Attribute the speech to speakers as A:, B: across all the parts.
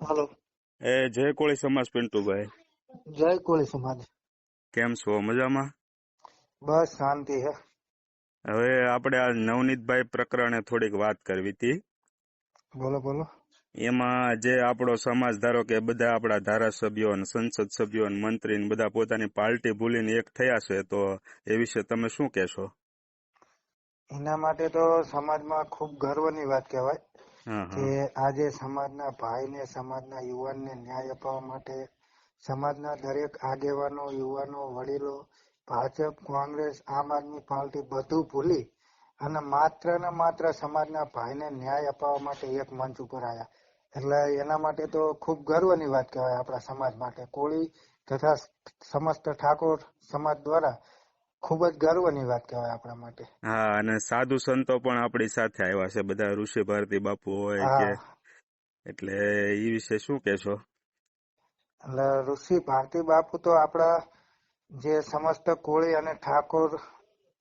A: હાલો.
B: એ જય કોળી સમાજ પિન્ટુભાઈ.
A: જય કોળી સમાજ.
B: કેમ છો? મજામાં?
A: બસ શાંતિ હે.
B: હવે આપણે આ નવનીતભાઈ પ્રકરણે થોડીક વાત કરવી હતી.
A: બોલો બોલો.
B: એમાં જે આપણો સમાજ ધારો કે બધા આપણા ધારાસભ્યો અને સંસદ સભ્યો અને મંત્રી ને બધા પોતાની પાર્ટી ભૂલીને એક થયા છે તો એ વિશે તમે શું કહેશો?
A: એના માટે તો સમાજમાં ખૂબ ગર્વની વાત કહેવાય. કે આજે સમાજના ભાઈને સમાજના યુવાનને ન્યાય અપાવવા માટે સમાજના દરેક આગેવાનો યુવાનો વડીલો ભાજપ કોંગ્રેસ આમ આદમી પાર્ટી બધું ભૂલી અને માત્ર ને માત્ર સમાજના ભાઈને ન્યાય અપાવવા માટે એક મંચ ઉપર આવ્યા એટલે એના માટે તો ખૂબ ગર્વની વાત કહેવાય આપણા સમાજ માટે. કોળી તથા સમસ્ત ઠાકોર સમાજ દ્વારા ખૂબ જ ગર્વની વાત કહેવાય આપણા માટે.
B: હા અને સાધુ સંતો પણ આપણી સાથે આવ્યા છે. બધા ઋષિ ભારતી બાપુ હોય કે એટલે એ વિશે શું કહેશો?
A: એટલે ઋષિ ભારતી બાપુ તો આપણા જે સમસ્ત કોળી અને ઠાકોર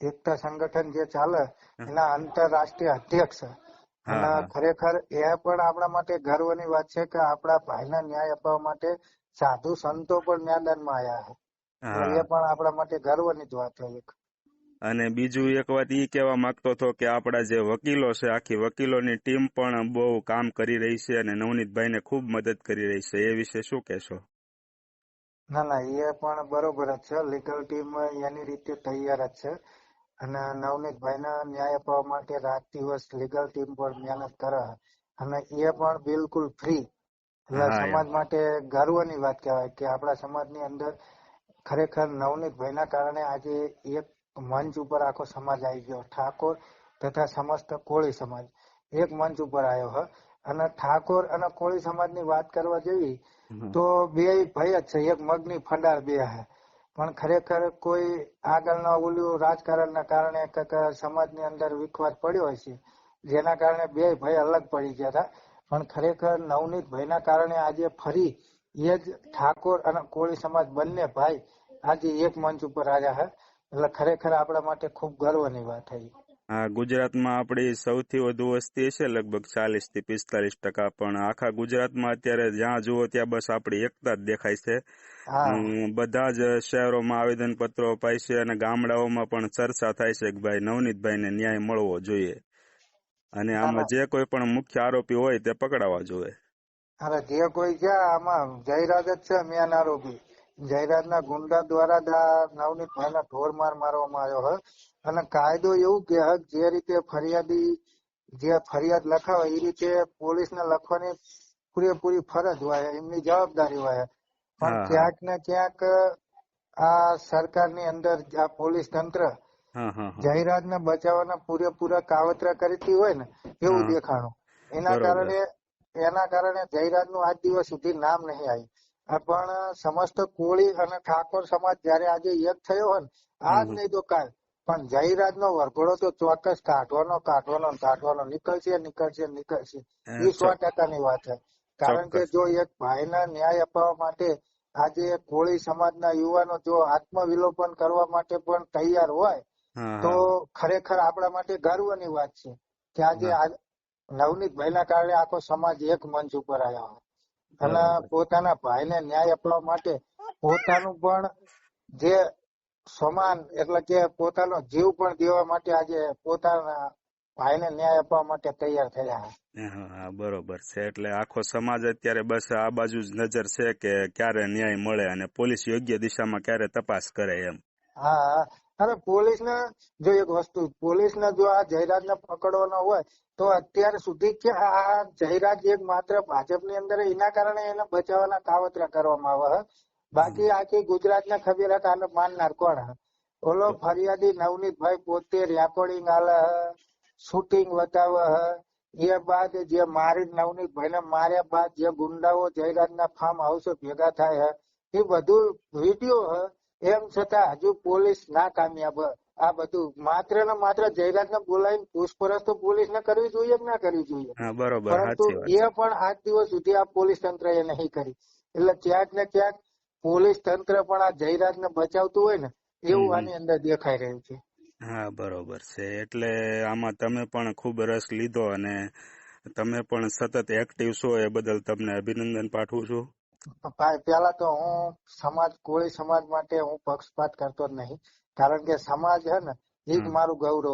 A: એકતા સંગઠન જે ચાલે એના આંતરરાષ્ટ્રીય અધ્યક્ષ. અને ખરેખર એ પણ આપણા માટે ગર્વની વાત છે કે આપણા ભાઈના ન્યાય અપાવવા માટે સાધુ સંતો પણ ન્યાયદાનમાં આવ્યા છે. એ પણ આપણા માટે ગર્વની જ વાત હોય એક.
B: અને બીજું એક વાત ઈ કહેવા માંગતો હતો કે આપણા જે વકીલો છે આખી વકીલોની ટીમ પણ બહુ કામ કરી રહી છે અને નવનીતભાઈને ખૂબ મદદ કરી રહી છે. એ વિશે શું કહેશો?
A: ના ના એ પણ બરોબર જ છે. લીગલ ટીમ એની રીતે તૈયાર જ છે. અને નવનીતભાઈના ન્યાય અપાવવા માટે રાત દિવસ લીગલ ટીમ પણ મહેનત કરે. અને એ પણ બિલકુલ ફ્રી. એટલે સમાજ માટે ગર્વની વાત કહેવાય કે આપણા સમાજની અંદર ખરેખર નવનીતભાઈના કારણે આજે એક મંચ ઉપર આખો સમાજ આવી ગયો. ઠાકોર તથા સમસ્ત કોળી સમાજ. એક મંચ ઉપર આવ્યો હ. અને ઠાકોર અને કોળી સમાજની વાત કરવા જેવી તો બે ભય જ છે. એક મગની ફંડાર બે હે. પણ ખરેખર કોઈ આગળના ઓલું રાજકારણના કારણે સમાજ સમાજની અંદર વિખવાદ પડ્યો હોય છે જેના કારણે બે ભાઈ અલગ પડી ગયા હતા. પણ ખરેખર નવનીત ભાઈના કારણે આજે ફરી એ જ ઠાકોર અને કોળી સમાજ બંને ભાઈ આજે એક મંચ ઉપર આવ્યા છે. એટલે ખરેખર આપણા માટે ખૂબ ગર્વની વાત થઈ
B: હા ગુજરાતમાં આપણી સૌથી વધુ વસ્તી છે લગભગ ચાલીસથી પિસ્તાલીસ ટકા. પણ આખા ગુજરાતમાં અત્યારે જ્યાં જુઓ ત્યાં બસ આપણી એકતા જ દેખાય છે. બધા જ શહેરોમાં આવેદન પત્રો અપાય છે અને ગામડાઓમાં પણ ચર્ચા થાય છે કે ભાઈ નવનીતભાઈને ન્યાય મળવો જોઈએ. અને આમાં જે કોઈ પણ મુખ્ય આરોપી હોય તે પકડાવા જોઈએ.
A: અરે જે કોઈ છે આમાં જયરાજ જ છે મેન આરોપી. જયરાજના ગુંડા દ્વારા જ આ નવનીત ભાઈના ઢોર માર મારવામાં આવ્યો હોય અને કાયદો એવું કે જે રીતે ફરિયાદી જે ફરિયાદ લખાવે એ રીતે પોલીસને લખવાની પૂરેપૂરી ફરજ હોય એમની જવાબદારી હોય. પણ. ક્યાંક ને ક્યાંક આ સરકારની અંદર આ પોલીસ તંત્ર
B: જયરાજ
A: જાહેરાતને બચાવવાના પૂરેપૂરા કાવતરા કરતી હોય ને એવું. દેખાણું. એના કારણે એના કારણે જાહેરાતનું આજ દિવસ સુધી નામ નહીં આવ્યું. પણ સમસ્ત કોળી અને ઠાકોર સમાજ જયારે આજે એક થયો હોય ને આજ નહીં તો કાલ પણ જાહેરાતનો વરઘોડો તો ચોક્કસ કાઢવાનો કાઢવાનો કાઢવાનો નીકળશે નીકળશે નીકળશે.
B: એ
A: સો ટકાની વાત છે. કારણ કે જો એક ભાઈના ન્યાય અપાવવા માટે આજે કોળી સમાજના યુવાનો જો આત્મવિલોપન કરવા માટે પણ તૈયાર હોય તો ખરેખર આપણા માટે ગર્વની વાત છે કે આજે નવનીત ભાઈના કારણે આખો સમાજ એક મંચ ઉપર આવ્યો અને. પોતાના ભાઈને ન્યાય અપાવવા માટે પોતાનું પણ જે સમાન એટલે કે પોતાનો જીવ પણ દેવા માટે આજે પોતાના ભાઈને ન્યાય અપાવવા માટે તૈયાર થયા
B: હા હા બરોબર છે. એટલે આખો સમાજ અત્યારે બસ આ બાજુ જ નજર છે કે ક્યારે ન્યાય મળે અને પોલીસ યોગ્ય દિશામાં ક્યારે તપાસ કરે એમ.
A: હા અરે પોલીસ ને જો એક વસ્તુ પોલીસ ને જો આ જયરાજ ને પકડવાનો હોય તો અત્યાર સુધી કે આ જયરાજ એક માત્ર ભાજપની અંદર એના કારણે એને બચાવવાના કાવતરા કરવામાં આવે. બાકી આખી ગુજરાત ને ખબર હતી આને માનનાર કોણ ઓલો ફરિયાદી નવનીતભાઈ પોતે રેકોર્ડિંગ આલે શૂટિંગ બતાવે એ બાદ જે મારી નવનીતભાઈ ને માર્યા બાદ જે ગુંડાઓ જયરાજના ફાર્મ હાઉસે ભેગા થાય હે એ બધું વીડિયો હે. એમ છતાં હજુ પોલીસ ના કામયાબ આ બધું માત્ર ને માત્ર જયરાજ ને બોલાવીને પૂછપરછ તો પોલીસ ને કરવી જોઈએ કે ના કરવી જોઈએ? પરંતુ એ પણ આજ દિવસ સુધી આ પોલીસ તંત્ર એ નહીં કરી. એટલે ક્યાંક ને ક્યાંક પોલીસ તંત્ર પણ આ જયરાજ ને બચાવતું હોય ને એવું આની અંદર દેખાઈ રહ્યું છે.
B: હા બરોબર છે. એટલે આમાં તમે પણ ખૂબ રસ લીધો અને તમે પણ સતત એક્ટિવ છો એ બદલ તમને અભિનંદન પાઠવું છું.
A: પેલા તો હું સમાજ કોળી સમાજ માટે હું પક્ષપાત કરતો જ નહીં. કારણ કે સમાજ હે ને એ જ મારું ગૌરવ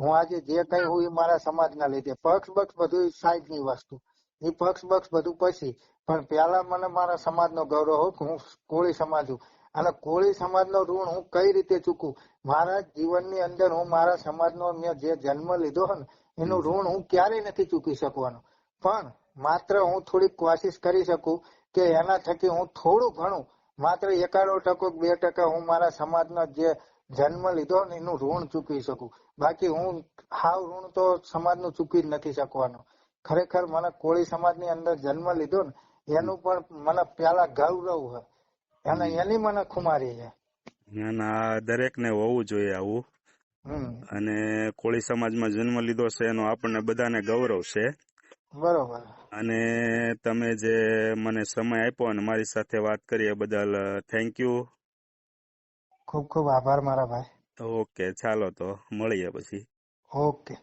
A: હું. આજે જે કઈ હું એ મારા સમાજના લીધે પક્ષ બક્ષ બધું સાઈડની વસ્તુ. એ પક્ષ બક્ષ બધું પછી પણ પેલા મને મારા સમાજનો ગૌરવ હોય કે હું કોળી સમાજ છું અને કોળી સમાજનો ઋણ હું કઈ રીતે ચૂકું? મારા જીવનની અંદર હું મારા સમાજનો મેં જે જન્મ લીધો ને એનું ઋણ હું ક્યારેય નથી ચૂકી શકવાનો. પણ માત્ર હું થોડીક કોશિશ કરી શકું કે એના થકી હું થોડું ઘણું માત્ર એકાદો ટકો બે ટકા હું મારા સમાજનો જે જન્મ લીધો ને એનું ઋણ ચૂકવી શકું. બાકી હું હાવ ઋણ તો સમાજનું ચૂકવી જ નથી શકવાનો. ખરેખર મને કોળી સમાજની અંદર જન્મ લીધો ને એનું પણ મને પેલા ગૌરવ હોય. અને એની મને ખુમારી છે.
B: અને દરેક ને હોવું જોઈએ આવું.
A: હમ.
B: અને કોળી સમાજમાં જન્મ લીધો છે એનો આપણને બધાને ગૌરવ છે.
A: બરોબર.
B: અને તમે જે મને સમય આપ્યો અને મારી સાથે વાત કરી એ બદલ થેન્ક યુ
A: ખૂબ ખૂબ આભાર મારા ભાઈ.
B: ઓકે ચાલો તો મળીએ પછી.
A: ઓકે.